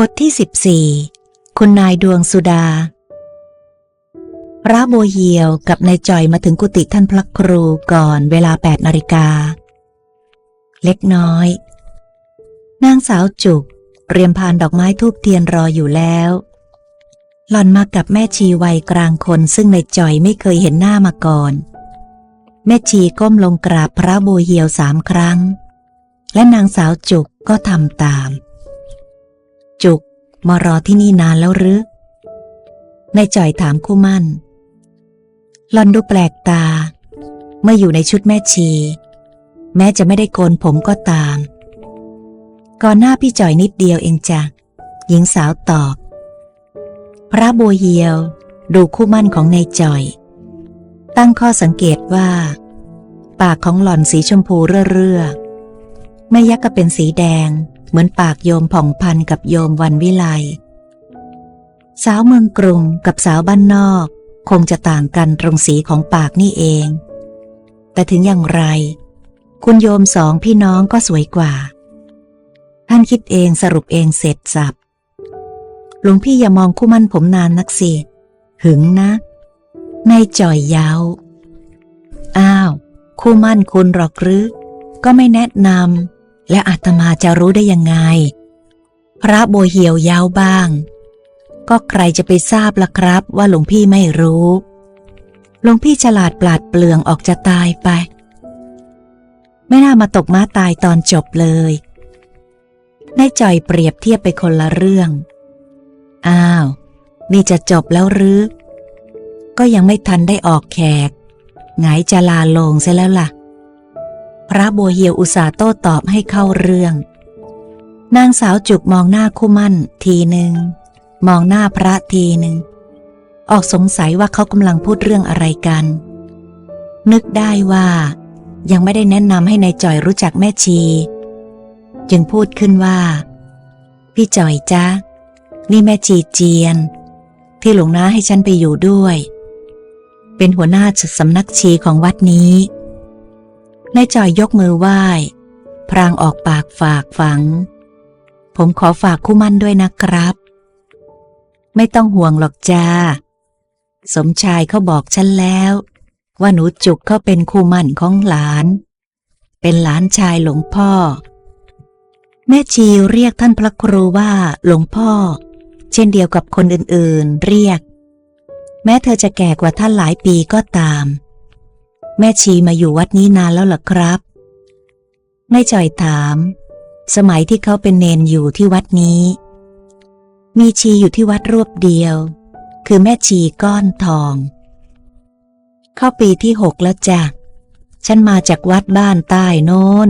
บทที่สิบสี่คุณนายดวงสุดาพระโบเหียวกับนายจอยมาถึงกุฏิท่านพระครูก่อนเวลาแปดนาฬิกา เล็กน้อย นางสาวจุกเตรียมพานดอกไม้ทูบเทียนรออยู่แล้ว หล่อนมากับแม่ชีวัยกลางคนซึ่งนายจอยไม่เคยเห็นหน้ามาก่อน แม่ชีก้มลงกราบพระโบเหียวสามครั้ง และนางสาวจุกก็ทำตาม จุกมารอที่นี่นานแล้วหรือนายจ่อยถามคู่มั่นหลอนดูแปลกตา เมื่ออยู่ในชุดแม่ชี แม้จะไม่ได้โกนผมก็ตาม ก่อนหน้าพี่จ่อยนิดเดียวเองจ้ะหญิงสาวตอบ พระบัวเหียว ดูคู่มั่นของนายจ่อย ตั้งข้อสังเกตว่า ปากของหล่อนสีชมพูเรื่อๆแม่ยักษ์ก็เป็นสีแดง เหมือนปากโยมผ่องพันกับโยมวันวิไลสาวเมืองกรุงกับสาวบ้านนอก คงจะต่างกันตรงสีของปากนี่เอง แต่ถึงอย่างไร คุณโยมสองพี่น้องก็สวยกว่า ท่านคิดเองสรุปเองเสร็จสับหลวงพี่อย่ามองคู่มั่นผมนานนักสิ หึงนะ ในจ่อยย้าอ้าว คู่มั่นคุณหรอกหรือก็ไม่แนะนำ และอาตมาจะรู้ได้ยังไง พระโบเหียวยาวบ้าง ก็ใครจะไปทราบล่ะครับว่าหลวงพี่ไม่รู้หลวงพี่ฉลาดปราดเปลืองออกจะตายไป ไม่น่ามาตกม้าตายตอนจบเลยนายจอยเปรียบเทียบไปคนละเรื่อง อ้าว นี่จะจบแล้วหรือ ก็ยังไม่ทันได้ออกแขก หงายจะลาลงเสียแล้วล่ะ พระบัวเหียวอุตส่าห์โต้ตอบให้เข้าเรื่อง นางสาวจุกมองหน้าคู่มั่นทีหนึ่ง มองหน้าพระทีหนึ่ง ออกสงสัยว่าเขากำลังพูดเรื่องอะไรกัน นึกได้ว่า ยังไม่ได้แนะนำให้ในายจอยรู้จักแม่ชี จึงพูดขึ้นว่า พี่จอยจ้านี่แม่ชีเจียน ที่หลวงน้าให้ฉันไปอยู่ด้วย เป็นหัวหน้าสำนักชีของวัดนี้ นายจอยยกมือไหว้ พรางออกปากฝากฝัง ผมขอฝากคู่มั่นด้วยนะครับ ไม่ต้องห่วงหรอกจ้า สมชายเขาบอกฉันแล้ว ว่าหนูจุกเขาเป็นคู่มั่นของหลาน เป็นหลานชายหลวงพ่อ แม่ชีเรียกท่านพระครูว่าหลวงพ่อ เช่นเดียวกับคนอื่นๆ เรียก แม้เธอจะแก่กว่าท่านหลายปีก็ตาม แม่ชีมาอยู่วัดนี้นานแล้วหรอครับนายจ่อยถาม สมัยที่เขาเป็นเนนอยู่ที่วัดนี้ มีชีอยู่ที่วัดรวบเดียว คือแม่ชีก้อนทอง เข้าปีที่หกแล้วจ้ะ ฉันมาจากวัดบ้านใต้โน้น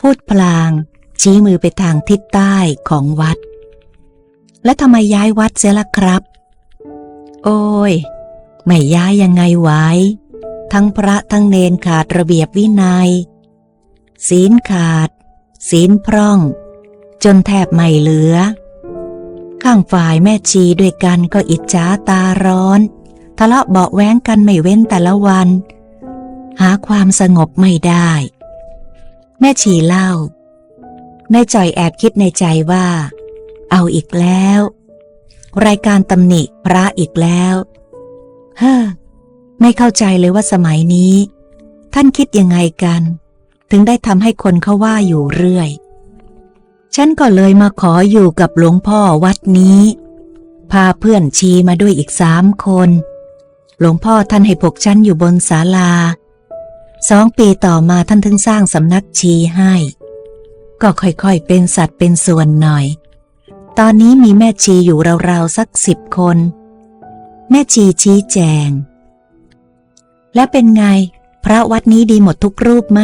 พูดพลาง ชี้มือไปทางทิศใต้ของวัด และทำไมย้ายวัดเสียล่ะครับ โอ้ย ไม่ย้ายยังไงไว้ ทั้งพระทั้งเนนขาดระเบียบวินัย ศีลขาด ศีลพร่อง จนแทบไม่เหลือ ข้างฝ่ายแม่ชีด้วยกันก็อิจฉาตาร้อน ทะเลาะเบาแว้งกันไม่เว้นแต่ละวัน หาความสงบไม่ได้ แม่ชีเล่าในจ่อยแอบคิดในใจว่า เอาอีกแล้ว รายการตำหนิพระอีกแล้ว เฮ้อ ไม่เข้าใจเลยว่าสมัยนี้ ท่านคิดยังไงกัน ถึงได้ทำให้คนเขาว่าอยู่เรื่อย ฉันก็เลยมาขออยู่กับหลวงพ่อวัดนี้ พาเพื่อนชีมาด้วยอีกสามคน หลวงพ่อท่านให้พวกฉันอยู่บนศาลาสองปีต่อมาท่านถึงสร้างสำนักชีให้ ก็ค่อยๆเป็นสัตว์เป็นส่วนหน่อย ตอนนี้มีแม่ชีอยู่ราวๆสักสิบคน แม่ชีชี้แจง และเป็นไง พระวัดนี้ดีหมดทุกรูปไหม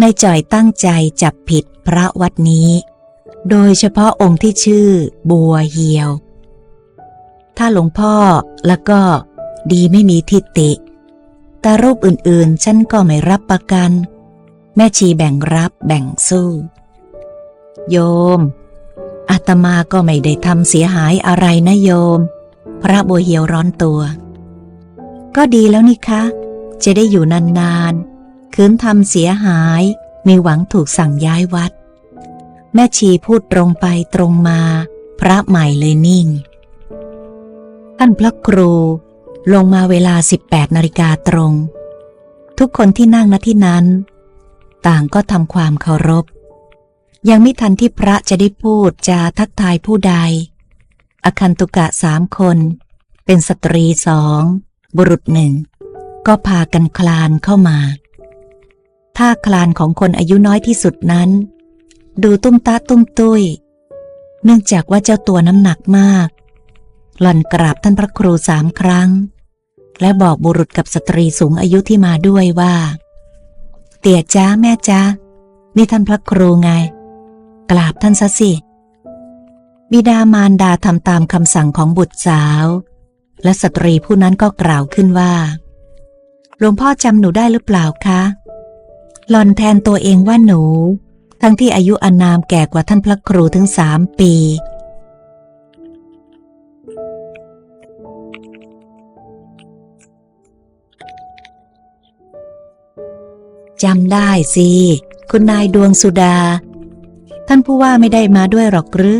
นายจ่อยตั้งใจจับผิดพระวัดนี้ โดยเฉพาะองค์ที่ชื่อ บัวเหียว ถ้าหลวงพ่อแล้วก็ดีไม่มีทิฏฐิแต่รูปอื่นๆ ฉันก็ไม่รับประกัน แม่ชีแบ่งรับแบ่งสู้ โยม อาตมาก็ไม่ได้ทำเสียหายอะไรนะโยม พระบัวเหียวร้อนตัว ก็ดีแล้วนี่คะ จะได้อยู่นานๆ คืนทำเสียหาย มีหวังถูกสั่งย้ายวัด แม่ชีพูดตรงไปตรงมา พระใหม่เลยนิ่ง ท่านพระครู ลงมาเวลา 18นาฬิกาตรง ทุกคนที่นั่งณที่นั้น ต่างก็ทำความเคารพ ยังไม่ทันที่พระจะได้พูดจะทักทายผู้ใด อคันตุกะสามคนเป็นสตรีสอง บุรุษหนึ่ง ก็พากันคลานเข้ามาท่าคลานของคนอายุน้อยที่สุดนั้น ดูตุ้มตาตุ้มตุ้ย เนื่องจากว่าเจ้าตัวน้ำหนักมาก หล่อนกราบท่านพระครูสามครั้ง และบอกบุรุษกับสตรีสูงอายุที่มาด้วยว่า เตี่ยจ้าแม่จ้านี่ท่านพระครูไง กราบท่านซะสิ บิดามารดาทำตามคำสั่งของบุตรสาว และสตรีผู้นั้นก็กล่าวขึ้นว่า หลวงพ่อจำหนูได้หรือเปล่าคะหลอนแทนตัวเองว่าหนู ทั้งที่อายุอานามแก่กว่าท่านพระครูถึงสามปี จำได้สิ คุณนายดวงสุดา ท่านผู้ว่าไม่ได้มาด้วยหรอกหรือ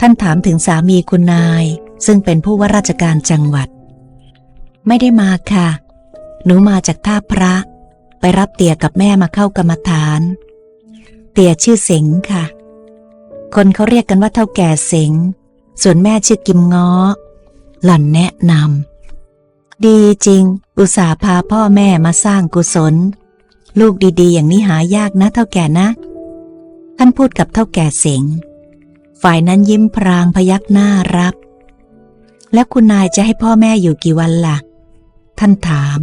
ท่านถามถึงสามีคุณนาย ซึ่งเป็นผู้ว่าราชการจังหวัด ไม่ได้มาค่ะ หนูมาจากท่าพระ ไปรับเตี่ยกับแม่มาเข้ากรรมฐาน เตี่ยชื่อเสงค่ะ คนเขาเรียกกันว่าเท่าแก่เสงส่วนแม่ชื่อกิมง้อ หล่อนแนะนำดีจริง อุตส่าห์พาพ่อแม่มาสร้างกุศล ลูกดีๆ อย่างนี้หายากนะเท่าแก่นะ ท่านพูดกับเท่าแก่เสงฝ่ายนั้นยิ้มพรางพยักหน้ารับ แล้วคุณนายจะให้พ่อแม่อยู่กี่วันล่ะ ท่านถาม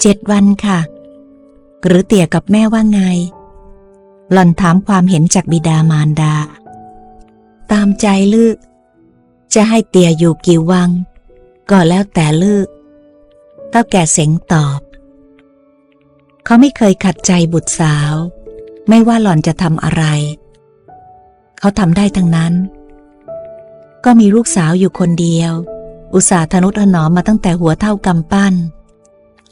เจ็ดวันค่ะ หรือเตี่ยกับแม่ว่าไง หล่อนถามความเห็นจากบิดามารดา ตามใจลึกจะให้เตี่ยอยู่กี่วัง ก็แล้วแต่ลึกเท่าแก่เสงตอบ เขาไม่เคยขัดใจบุตรสาว ไม่ว่าหล่อนจะทำอะไร เขาทำได้ทั้งนั้น ก็มีลูกสาวอยู่คนเดียว อุตส่าห์ทนุถนอมมาตั้งแต่หัวเท่ากำปั้น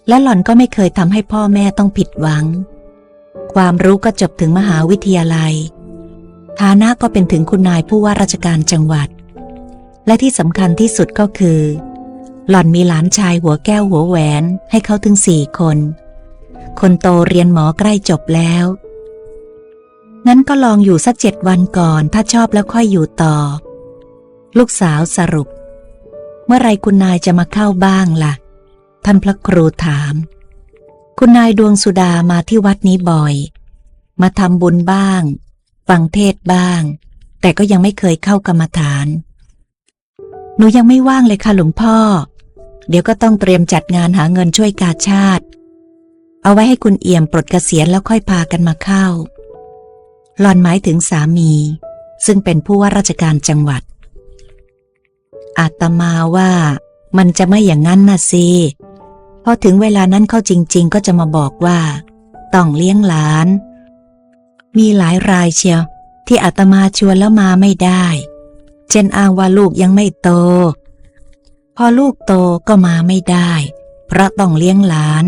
และหล่อนก็ไม่เคยทำให้พ่อแม่ต้องผิดหวัง ความรู้ก็จบถึงมหาวิทยาลัย ฐานะก็เป็นถึงคุณนายผู้ว่าราชการจังหวัด และที่สำคัญที่สุดก็คือ หล่อนมีหลานชายหัวแก้วหัวแหวนให้เขาถึงสี่คน คนโตเรียนหมอใกล้จบแล้วงั้นก็ลองอยู่สักเจ็ดวันก่อน ถ้าชอบแล้วค่อยอยู่ต่อ ลูกสาวสรุป เมื่อไรคุณนายจะมาเข้าบ้างล่ะ ท่านพระครูถาม คุณนายดวงสุดามาที่วัดนี้บ่อย มาทำบุญบ้าง ฟังเทศบ้าง แต่ก็ยังไม่เคยเข้ากรรมฐาน หนูยังไม่ว่างเลยค่ะหลวงพ่อ เดี๋ยวก็ต้องเตรียมจัดงานหาเงินช่วยกาชาติ เอาไว้ให้คุณเอี่ยมปลดเกษียณแล้วค่อยพากันมาเข้าหลอนหมายถึงสามี ซึ่งเป็นผู้ว่าราชการจังหวัด อาตมาว่ามันจะไม่อย่างนั้นนะสิพอถึงเวลานั้นเข้าจริง ๆ ก็จะมาบอกว่า ต้องเลี้ยงหลาน มีหลายรายเชียว ที่อาตมาชวนแล้วมาไม่ได้ เช่นอ้างว่าลูกยังไม่โต พอลูกโตก็มาไม่ได้ เพราะต้องเลี้ยงหลาน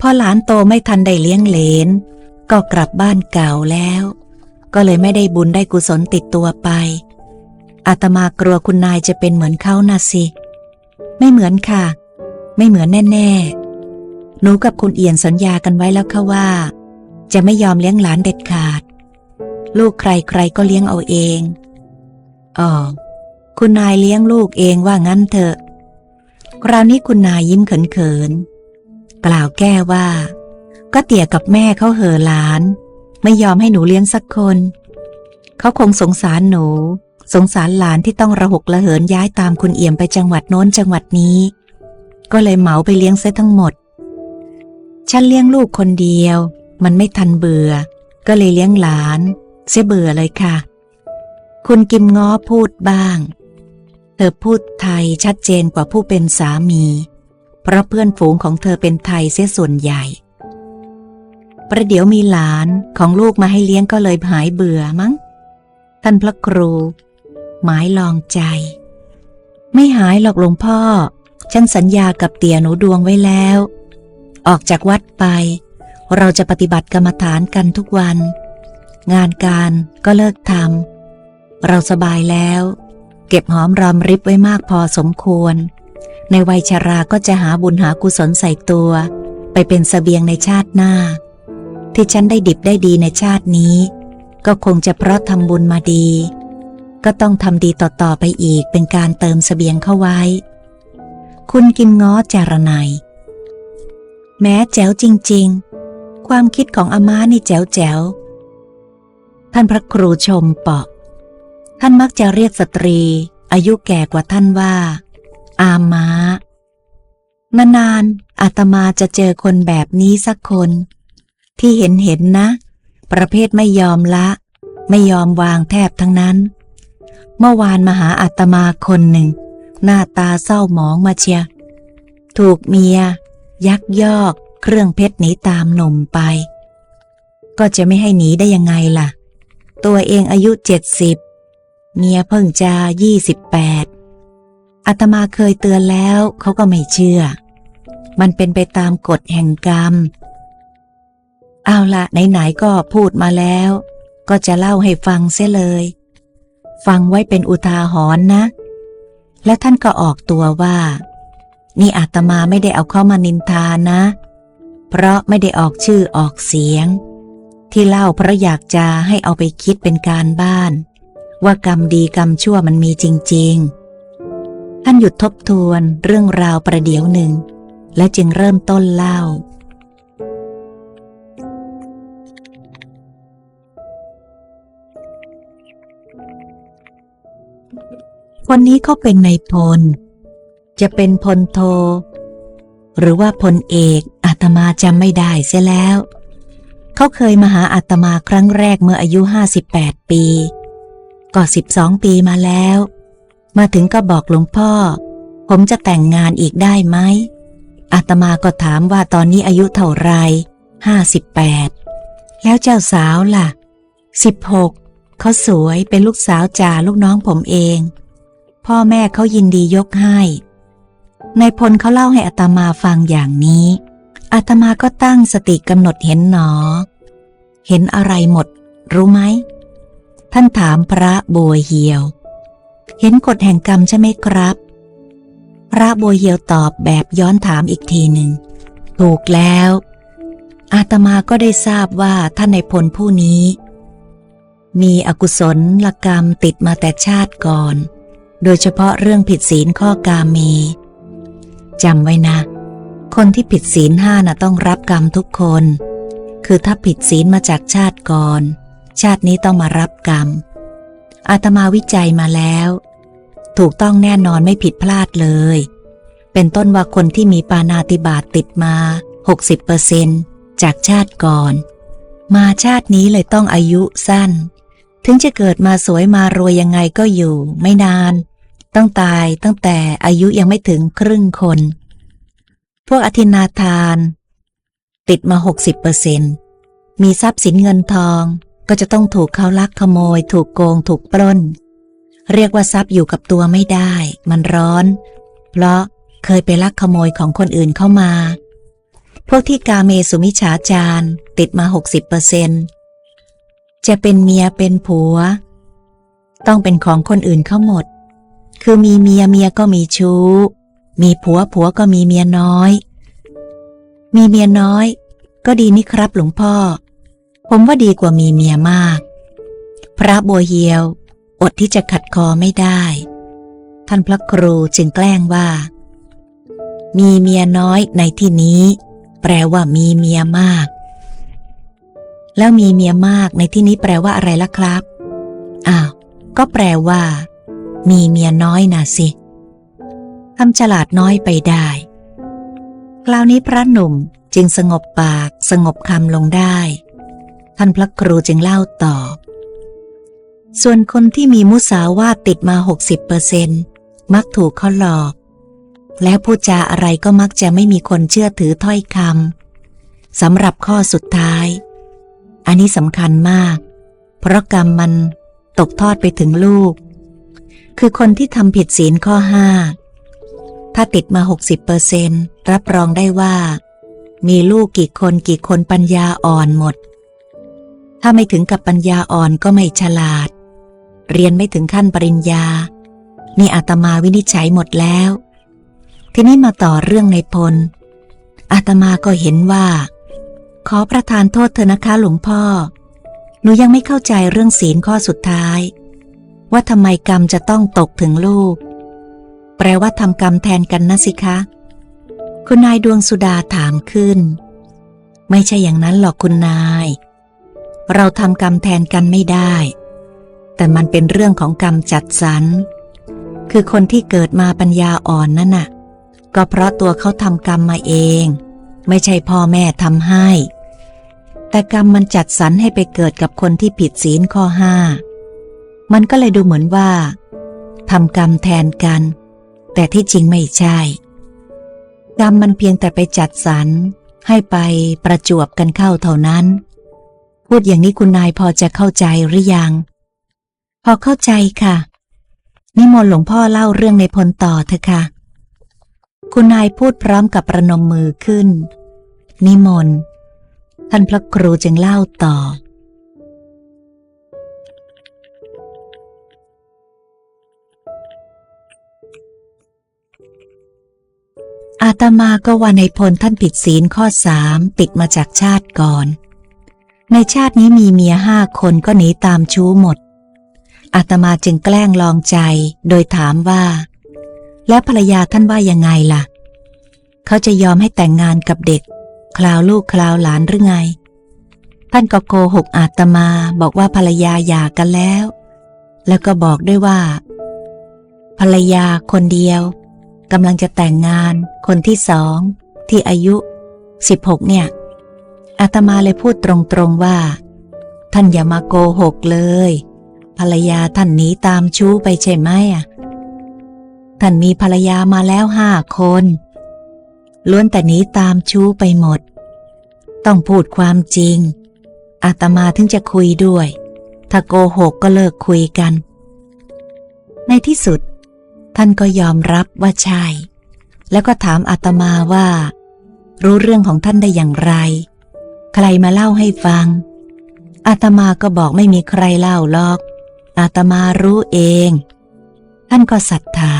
พอหลานโตไม่ทันได้เลี้ยงเหลน ก็กลับบ้านเก่าแล้ว ก็เลยไม่ได้บุญได้กุศลติดตัวไป อาตมากลัวคุณนายจะเป็นเหมือนเขานะสิ ไม่เหมือนค่ะ ไม่เหมือนแน่ ๆ หนูกับคุณเอียนสัญญากันไว้แล้วค่ะว่า จะไม่ยอมเลี้ยงหลานเด็ดขาด ลูกใครใครก็เลี้ยงเอาเองอ๋อคุณนายเลี้ยงลูกเองว่างั้นเถอะ คราวนี้คุณนายยิ้มเขินๆ กล่าวแก้ว่า ก็เตี่ยกับแม่เขาเห่อหลาน ไม่ยอมให้หนูเลี้ยงสักคน เขาคงสงสารหนู สงสารหลานที่ต้องระหกระเหินย้ายตามคุณเอี่ยมไปจังหวัดโน้นจังหวัดนี้ ก็เลยเหมาไปเลี้ยงเสียทั้งหมด ฉันเลี้ยงลูกคนเดียว มันไม่ทันเบื่อ ก็เลยเลี้ยงหลาน เสียเบื่อเลยค่ะ คุณกิมง้อพูดบ้าง เธอพูดไทยชัดเจนกว่าผู้เป็นสามี เพราะเพื่อนฝูงของเธอเป็นไทยเสียส่วนใหญ่ประเดี๋ยวมีหลานของลูกมาให้เลี้ยงก็เลยหายเบื่อมั้ง ท่านพระครู หมายลองใจ ไม่หายหรอกหลวงพ่อ ฉันสัญญากับเตี่ยหนูดวงไว้แล้ว ออกจากวัดไป เราจะปฏิบัติกรรมฐานกันทุกวัน งานการก็เลิกทำเราสบายแล้ว เก็บหอมรอมริบไว้มากพอสมควร ในวัยชราก็จะหาบุญหากุศลใส่ตัว ไปเป็นสเสบียงในชาติหน้า ที่ฉันได้ดิบได้ดีในชาตินี้ ก็คงจะเพราะทำบุญมาดี ก็ต้องทำดีต่อๆไปอีกเป็นการเติมเสบียงเข้าไว้ คุณกิมง้อจารนัยแม้แจ๋วจริง ๆ ความคิดของอาม่านี่แจ๋วแจ๋วๆท่านพระครูชมเปาะ ท่านมักจะเรียกสตรี อายุแก่กว่าท่านว่า อาม้านานๆอาตมาจะเจอคนแบบนี้สักคน ที่เห็นเห็นนะ ประเภทไม่ยอมละ ไม่ยอมวางแทบทั้งนั้น เมื่อวานมาหาอาตมาคนหนึ่ง หน้าตาเศร้าหมองมาเชีย ถูกเมีย ยักยอก เครื่องเพชรหนีตามหนุ่มไป ก็จะไม่ให้หนีได้ยังไงล่ะ ตัวเองอายุเจ็ดสิบเมียเพิ่งจะยี่สิบแปดอาตมาเคยเตือนแล้วเขาก็ไม่เชื่อ มันเป็นไปตามกฎแห่งกรรม เอาละไหนๆก็พูดมาแล้ว ก็จะเล่าให้ฟังเสียเลย ฟังไว้เป็นอุทาหรณ์นะ และท่านก็ออกตัวว่า นี่อาตมาไม่ได้เอาเข้ามานินทานะ เพราะไม่ได้ออกชื่อออกเสียง ที่เล่าเพราะอยากจะให้เอาไปคิดเป็นการบ้าน ว่ากรรมดีกรรมชั่วมันมีจริง ๆ ท่านหยุดทบทวนเรื่องราวประเดี๋ยวหนึ่ง และจึงเริ่มต้นเล่า คนนี้เขาเป็นในพล จะเป็นพลโท หรือว่าพลเอกอาตมาจำไม่ได้เสียแล้ว เขาเคยมาหาอาตมาครั้งแรกเมื่ออายุ58ปี ก็12ปีมาแล้ว มาถึงก็บอกหลวงพ่อ ผมจะแต่งงานอีกได้ไหมอาตมาก็ถามว่าตอนนี้อายุเท่าไร58แปดแล้วเจ้าสาวล่ะ16เขาสวยเป็นลูกสาวจ่าลูกน้องผมเอง พ่อแม่เขายินดียกให้นายพลเขาเล่าให้อาตมาฟังอย่างนี้อาตมาก็ตั้งสติกำหนดเห็นหนอ เห็นอะไรหมด รู้ไหม ท่านถามพระโบัวเหียว เห็นกฎแห่งกรรมใช่ไหมครับ พระโบัวเหียวตอบแบบย้อนถามอีกทีหนึ่ง ถูกแล้ว อาตมาก็ได้ทราบว่าท่านในพลผู้นี้ มีอกุศลลกรรมติดมาแต่ชาติก่อน โดยเฉพาะเรื่องผิดศีลข้อกาเมจำไว้นะ คนที่ผิดศีลห้าน่ะต้องรับกรรมทุกคน คือถ้าผิดศีลมาจากชาติก่อน ชาตินี้ต้องมารับกรรม อาตมาวิจัยมาแล้ว ถูกต้องแน่นอนไม่ผิดพลาดเลย เป็นต้นว่าคนที่มีปานาติบาตติดมา 60%จากชาติก่อน มาชาตินี้เลยต้องอายุสั้น ถึงจะเกิดมาสวยมารวยยังไงก็อยู่ ไม่นาน ต้องตายตั้งแต่อายุยังไม่ถึงครึ่งคน พวกอธินาทาน ติดมา 60%มีทรัพย์สินเงินทองก็จะต้องถูกเขาลักขโมย ถูกโกง ถูกปล้น เรียกว่าทรัพย์อยู่กับตัวไม่ได้ มันร้อน เพราะเคยไปลักขโมยของคนอื่นเข้ามา พวกที่กาเมสุมิฉาจารติดมา 60%จะเป็นเมียเป็นผัว ต้องเป็นของคนอื่นเข้าหมด คือมีเมียเมียก็มีชู้ มีผัวผัวก็มีเมียน้อย มีเมียน้อย ก็ดีนี่ครับหลวงพ่อ ผมว่าดีกว่ามีเมียมาก พระบัวเฮียว อดที่จะขัดคอไม่ได้ ท่านพระครูจึงแกล้งว่า มีเมียน้อยในที่นี้ แปลว่ามีเมียมาก แล้วมีเมียมากในที่นี้แปลว่าอะไรล่ะครับอ้าวก็แปลว่า มีเมียน้อยน่ะสิทำฉลาดน้อยไปได้ คราวนี้พระหนุ่มจึงสงบปากสงบคำลงได้ ท่านพระครูจึงเล่าต่อ ส่วนคนที่มีมุสาวาทติดมา 60%มักถูกเขาหลอก แล้วพูดจาอะไรก็มักจะไม่มีคนเชื่อถือถ้อยคำสำหรับข้อสุดท้าย อันนี้สำคัญมาก เพราะกรรมมันตกทอดไปถึงลูก คือคนที่ทำผิดศีลข้อห้าถ้าติดมา 60%รับรองได้ว่า มีลูกกี่คนกี่คนปัญญาอ่อนหมด ถ้าไม่ถึงกับปัญญาอ่อนก็ไม่ฉลาด เรียนไม่ถึงขั้นปริญญา นี่อาตมาวินิจฉัยหมดแล้ว ทีนี้มาต่อเรื่องในพล อาตมาก็เห็นว่า ขอประทานโทษเธอนะคะหลวงพ่อ หนูยังไม่เข้าใจเรื่องศีลข้อสุดท้าย ว่าทำไมกรรมจะต้องตกถึงลูก แปลว่าทำกรรมแทนกันนะสิคะ คุณนายดวงสุดาถามขึ้น ไม่ใช่อย่างนั้นหรอกคุณนาย เราทำกรรมแทนกันไม่ได้ แต่มันเป็นเรื่องของกรรมจัดสรร คือคนที่เกิดมาปัญญาอ่อนนั่นน่ะ ก็เพราะตัวเขาทำกรรมมาเอง ไม่ใช่พ่อแม่ทำให้ แต่กรรมมันจัดสรรให้ไปเกิดกับคนที่ผิดศีลข้อห้า มันก็เลยดูเหมือนว่าทำกรรมแทนกัน แต่ที่จริงไม่ใช่ กรรมมันเพียงแต่ไปจัดสรรให้ไปประจวบกันเข้าเท่านั้น พูดอย่างนี้คุณนายพอจะเข้าใจหรือยัง พอเข้าใจค่ะ นิมนต์หลวงพ่อเล่าเรื่องในพลต่อเถอะค่ะ คุณนายพูดพร้อมกับประนมมือขึ้น นิมนต์ท่านพระครูจึงเล่าต่อ ตมาก็ว่าในพลท่านผิดศีลข้อสามติดมาจากชาติก่อน ในชาตินี้มีเมียห้าคนก็หนีตามชู้หมด อาตมาจึงแกล้งลองใจโดยถามว่า แล้วภรรยาท่านว่ายังไงล่ะ เขาจะยอมให้แต่งงานกับเด็กคราวลูกคราวหลานหรือไง ท่านก็โกหกอาตมาบอกว่าภรรยาหย่ากันแล้ว แล้วก็บอกด้วยว่า ภรรยาคนเดียว กำลังจะแต่งงาน คนที่สอง ที่อายุสิบหกเนี่ยอาตมาเลยพูดตรงๆว่า ท่านอย่ามาโกหกเลย ภรรยาท่านหนีตามชู้ไปใช่ไหมอะท่านมีภรรยามาแล้วห้าคน ล้วนแต่หนีตามชู้ไปหมด ต้องพูดความจริง อาตมาถึงจะคุยด้วย ถ้าโกหกก็เลิกคุยกัน ในที่สุด ท่านก็ยอมรับว่าใช่ แล้วก็ถามอาตมาว่า รู้เรื่องของท่านได้อย่างไร ใครมาเล่าให้ฟัง อาตมาก็บอกไม่มีใครเล่าหรอก อาตมารู้เอง ท่านก็ศรัทธา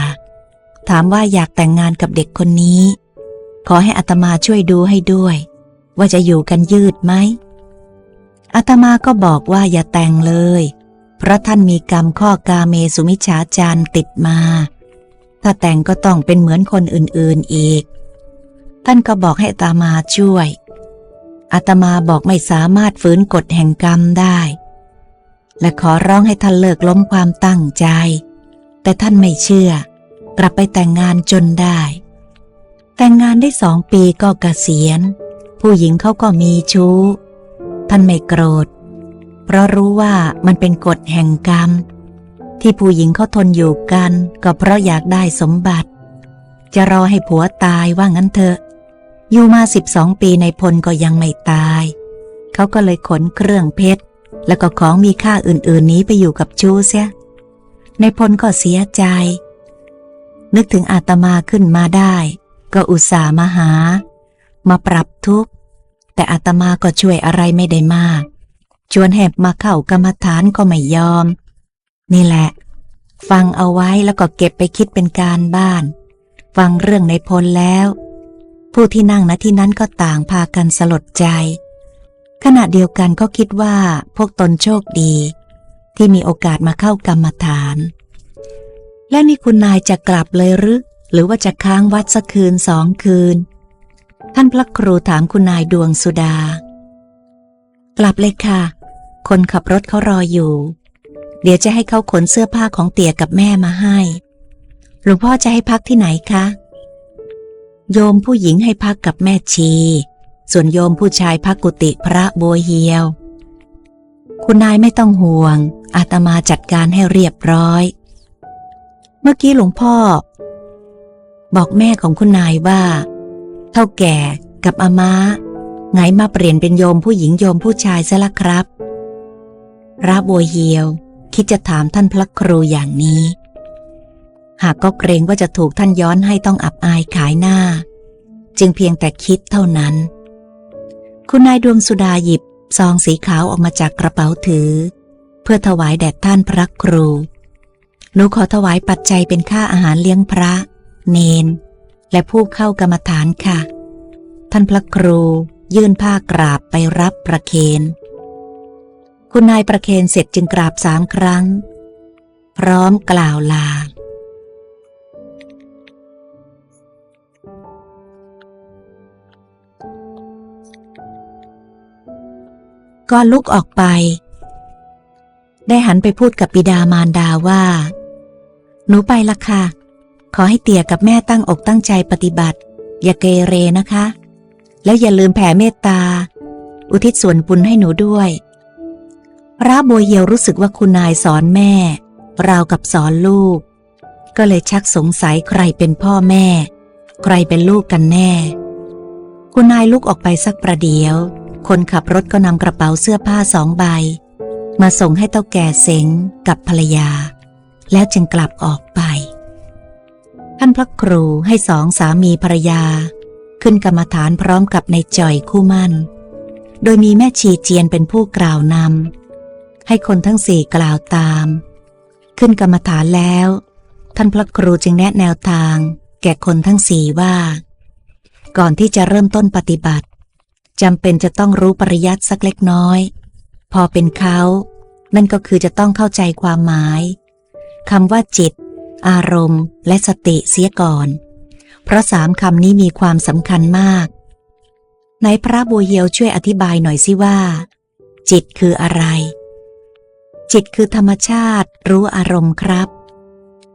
ถามว่าอยากแต่งงานกับเด็กคนนี้ ขอให้อาตมาช่วยดูให้ด้วย ว่าจะอยู่กันยืดไหมอาตมาก็บอกว่าอย่าแต่งเลย เพราะท่านมีกรรมข้อกาเมสุมิจฉาจารติดมา ถ้าแต่งก็ต้องเป็นเหมือนคนอื่นๆอีก ท่านก็บอกให้อาตมาช่วย อาตมาบอกไม่สามารถฝืนกฎแห่งกรรมได้ และขอร้องให้ท่านเลิกล้มความตั้งใจ แต่ท่านไม่เชื่อ กลับไปแต่งงานจนได้ แต่งงานได้สองปีก็เกษียณ ผู้หญิงเขาก็มีชู้ ท่านไม่โกรธ เพราะรู้ว่ามันเป็นกฎแห่งกรรม ที่ผู้หญิงเขาทนอยู่กัน ก็เพราะอยากได้สมบัติ จะรอให้ผัวตายว่างั้นเถอะ อยู่มาสิบสองปีในพลก็ยังไม่ตาย เขาก็เลยขนเครื่องเพชร แล้วก็ของมีค่าอื่นๆนี้ไปอยู่กับชู้เสีย ในพลก็เสียใจ นึกถึงอาตมาขึ้นมาได้ ก็อุตส่าห์มาหา มาปรับทุกข์ แต่อาตมาก็ช่วยอะไรไม่ได้มาก ชวนแหบมาเข้ากรรมฐานก็ไม่ยอม นี่แหละ ฟังเอาไว้แล้วก็เก็บไปคิดเป็นการบ้าน ฟังเรื่องในพลแล้ว ผู้ที่นั่งณที่นั้นก็ต่างพากันสลดใจ ขณะเดียวกันก็คิดว่าพวกตนโชคดี ที่มีโอกาสมาเข้ากรรมฐาน และนี่คุณนายจะกลับเลยหรือหรือว่าจะค้างวัดสักคืนสองคืน ท่านพระครูถามคุณนายดวงสุดา กลับเลยค่ะ คนขับรถเขารออยู่ เดี๋ยวจะให้เขาขนเสื้อผ้าของเตี่ยกับแม่มาให้ หลวงพ่อจะให้พักที่ไหนคะ โยมผู้หญิงให้พักกับแม่ชี ส่วนโยมผู้ชายพักกุฏิพระบัวเฮียว คุณนายไม่ต้องห่วง อาตมาจัดการให้เรียบร้อย เมื่อกี้หลวงพ่อ บอกแม่ของคุณนายว่า เท่าแก่กับอาม้าไงมาเปลี่ยนเป็นโยมผู้หญิงโยมผู้ชายซะละครับพระบัวเฮียว คิดจะถามท่านพระครูอย่างนี้ หากก็เกรงว่าจะถูกท่านย้อนให้ต้องอับอายขายหน้า จึงเพียงแต่คิดเท่านั้น คุณนายดวงสุดาหยิบซองสีขาวออกมาจากกระเป๋าถือ เพื่อถวายแด่ท่านพระครู หนูขอถวายปัจจัยเป็นค่าอาหารเลี้ยงพระ เนน และผู้เข้ากรรมฐานค่ะ ท่านพระครูยื่นผ้ากราบไปรับประเคน คุณนายประเคนเสร็จจึงกราบสามครั้ง พร้อมกล่าวลา ก่อนลุกออกไป ได้หันไปพูดกับบิดามารดาว่า หนูไปละค่ะ ขอให้เตี่ยกับแม่ตั้งอกตั้งใจปฏิบัติ อย่าเกเรนะคะ แล้วอย่าลืมแผ่เมตตา อุทิศส่วนบุญให้หนูด้วย พระบัวเยียวรู้สึกว่าคุณนายสอนแม่ ราวกับสอนลูก ก็เลยชักสงสัยใครเป็นพ่อแม่ ใครเป็นลูกกันแน่ คุณนายลุกออกไปสักประเดี๋ยว คนขับรถก็นำกระเป๋าเสื้อผ้าสองใบ มาส่งให้เต้าแก่เสงกับภรรยา แล้วจึงกลับออกไป ท่านพระครูให้สองสามีภรรยา ขึ้นกรรมฐานพร้อมกับในจ่อยคู่มั่น โดยมีแม่ชีเจียนเป็นผู้กล่าวนำ ให้คนทั้งสี่กล่าวตาม ขึ้นกรรมฐานแล้ว ท่านพระครูจึงแนะแนวทาง แก่คนทั้งสี่ว่า ก่อนที่จะเริ่มต้นปฏิบัติจำเป็นจะต้องรู้ปริยัติสักเล็กน้อย พอเป็นเขา นั่นก็คือจะต้องเข้าใจความหมายคำว่าจิต อารมณ์ และสติเสียก่อน เพราะสามคำนี้มีความสำคัญมากไหนพระบัวเยียวช่วยอธิบายหน่อยสิว่า จิตคืออะไร จิตคือธรรมชาติรู้อารมณ์ครับ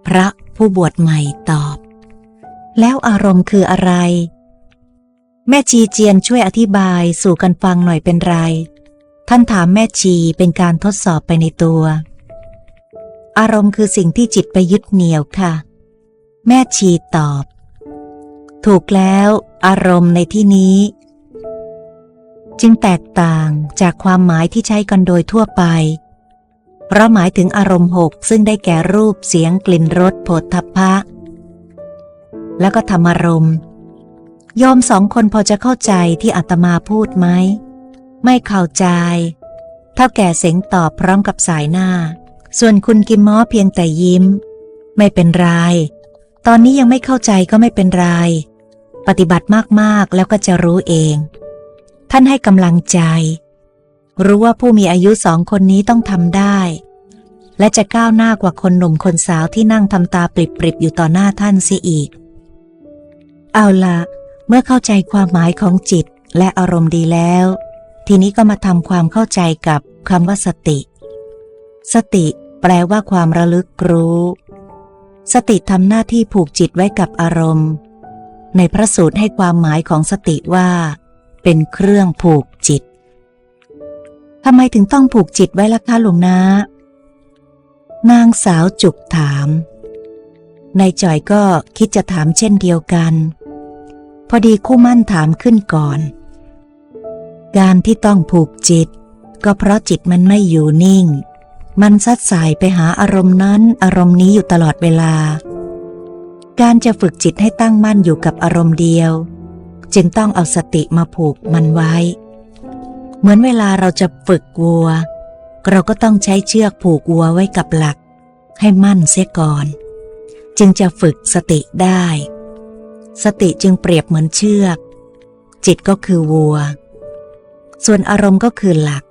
พระผู้บวชใหม่ตอบ แล้วอารมณ์คืออะไร แม่ชีเจียนช่วยอธิบายสู่กันฟังหน่อยเป็นไร ท่านถามแม่ชีเป็นการทดสอบไปในตัว อารมณ์คือสิ่งที่จิตไปยึดเหนี่ยวค่ะ แม่ชีตอบ ถูกแล้วอารมณ์ในที่นี้ จึงแตกต่างจากความหมายที่ใช้กันโดยทั่วไป เพราะหมายถึงอารมณ์หกซึ่งได้แก่รูปเสียงกลิ่นรสโผฏฐัพพะ แล้วก็ธรรมารมณ์โยมสองคนพอจะเข้าใจที่อาตมาพูดไหม ไม่เข้าใจเท่าแก่เสงตอบพร้อมกับสายหน้า ส่วนคุณกิมม้อเพียงแต่ยิ้ม ไม่เป็นไร ตอนนี้ยังไม่เข้าใจก็ไม่เป็นไร ปฏิบัติมากๆแล้วก็จะรู้เอง ท่านให้กำลังใจ รู้ว่าผู้มีอายุสองคนนี้ต้องทำได้ และจะก้าวหน้ากว่าคนหนุ่มคนสาวที่นั่งทำตาปริบๆอยู่ต่อหน้าท่านเสียอีก เอาละเมื่อเข้าใจความหมายของจิตและอารมณ์ดีแล้ว ทีนี้ก็มาทำความเข้าใจกับคำว่าสติ สติแปลว่าความระลึกรู้ สติทำหน้าที่ผูกจิตไว้กับอารมณ์ ในพระสูตรให้ความหมายของสติว่า เป็นเครื่องผูกจิต ทำไมถึงต้องผูกจิตไว้ล่ะคะหลวงนานางสาวจุกถาม นายจ่อยก็คิดจะถามเช่นเดียวกัน พอดีคู่มั่นถามขึ้นก่อน การที่ต้องผูกจิต ก็เพราะจิตมันไม่อยู่นิ่ง มันซัดสายไปหาอารมณ์นั้นอารมณ์นี้อยู่ตลอดเวลา การจะฝึกจิตให้ตั้งมั่นอยู่กับอารมณ์เดียว จึงต้องเอาสติมาผูกมันไว้ เหมือนเวลาเราจะฝึกวัว เราก็ต้องใช้เชือกผูกวัวไว้กับหลัก ให้มั่นเสียก่อน จึงจะฝึกสติได้ สติจึงเปรียบเหมือนเชือก จิตก็คือวัว ส่วนอารมณ์ก็คือหลัก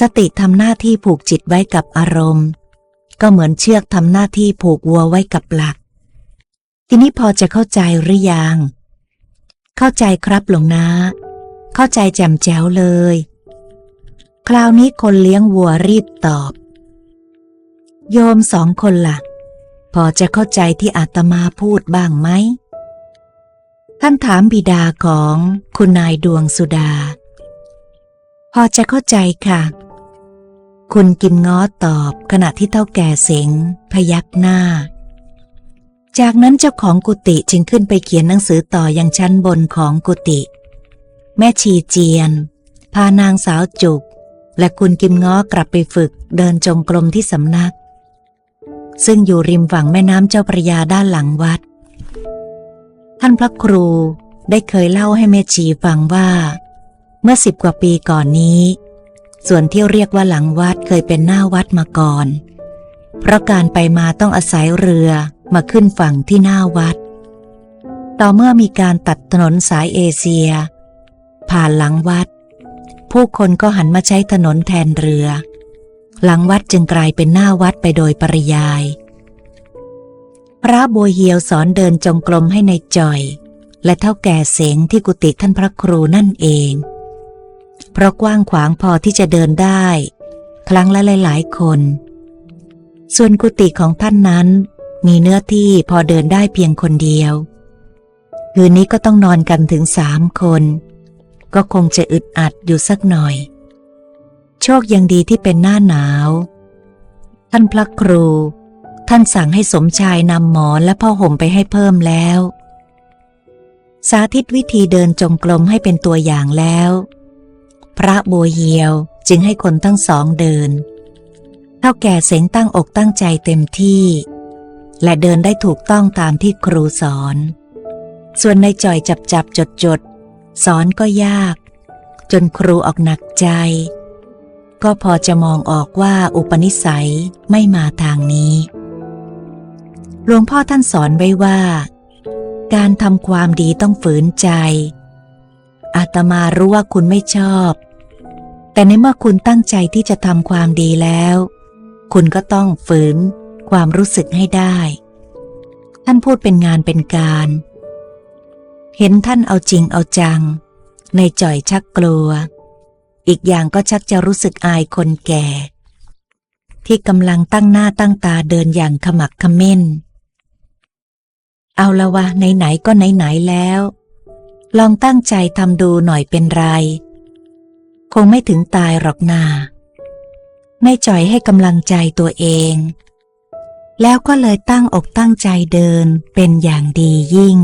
สติทำหน้าที่ผูกจิตไว้กับอารมณ์ ก็เหมือนเชือกทำหน้าที่ผูกวัวไว้กับหลัก ทีนี้พอจะเข้าใจหรือยัง เข้าใจครับหลวงนา เข้าใจแจ่มแจ๋วเลย คราวนี้คนเลี้ยงวัวรีบตอบ โยมสองคนละ่ะ พอจะเข้าใจที่อาตมาพูดบ้างไหม ท่านถามบิดาของคุณนายดวงสุดา พอจะเข้าใจค่ะ คุณกินง้อตอบขณะที่เท่าแก่เสงพยักหน้าจากนั้นเจ้าของกุฏิจึงขึ้นไปเขียนหนังสือต่อยังชั้นบนของกุฏิ แม่ชีเจียน พานางสาวจุก และคุณกิมง้อกลับไปฝึกเดินจงกรมที่สำนัก ซึ่งอยู่ริมฝั่งแม่น้ำเจ้าพระยาด้านหลังวัด ท่านพระครูได้เคยเล่าให้แม่ชีฟังว่า เมื่อสิบกว่าปีก่อนนี้ ส่วนที่เรียกว่าหลังวัดเคยเป็นหน้าวัดมาก่อน เพราะการไปมาต้องอาศัยเรือมาขึ้นฝั่งที่หน้าวัด ต่อเมื่อมีการตัดถนนสายเอเชีย ผ่านหลังวัด ผู้คนก็หันมาใช้ถนนแทนเรือ หลังวัดจึงกลายเป็นหน้าวัดไปโดยปริยาย พระบัวเหียวสอนเดินจงกรมให้ในายจอย และเท่าแก่เสงที่กุฏิท่านพระครูนั่นเอง เพราะกว้างขวางพอที่จะเดินได้ ครั้งละหลายๆคน ส่วนกุฏิของท่านนั้น มีเนื้อที่พอเดินได้เพียงคนเดียวคืนนี้ก็ต้องนอนกันถึงสามคน ก็คงจะอึดอัดอยู่สักหน่อย โชคยังดีที่เป็นหน้าหนาว ท่านพระครู ท่านสั่งให้สมชายนำหมอนและผ้าห่มไปให้เพิ่มแล้ว สาธิตวิธีเดินจงกรมให้เป็นตัวอย่างแล้ว พระโบเหียวจึงให้คนทั้งสองเดิน เท่าแก่เสงตั้งอกตั้งใจเต็มที่ และเดินได้ถูกต้องตามที่ครูสอน ส่วนในจ่อยจับจับจดจด สอนก็ยาก จนครูออกหนักใจ ก็พอจะมองออกว่าอุปนิสัยไม่มาทางนี้หลวงพ่อท่านสอนไว้ว่า การทำความดีต้องฝืนใจ อาตมารู้ว่าคุณไม่ชอบ แต่ในเมื่อคุณตั้งใจที่จะทำความดีแล้ว คุณก็ต้องฝืนความรู้สึกให้ได้ ท่านพูดเป็นงานเป็นการ เห็นท่านเอาจริงเอาจัง ในจ่อยชักกลัว อีกอย่างก็ชักจะรู้สึกอายคนแก่ ที่กำลังตั้งหน้าตั้งตาเดินอย่างขมักขม้น เอาละวะไหนๆก็ไหนๆแล้ว ลองตั้งใจทำดูหน่อยเป็นไร คงไม่ถึงตายหรอกนาไม่จ่อยให้กำลังใจตัวเอง แล้วก็เลยตั้งอกตั้งใจเดินเป็นอย่างดียิ่ง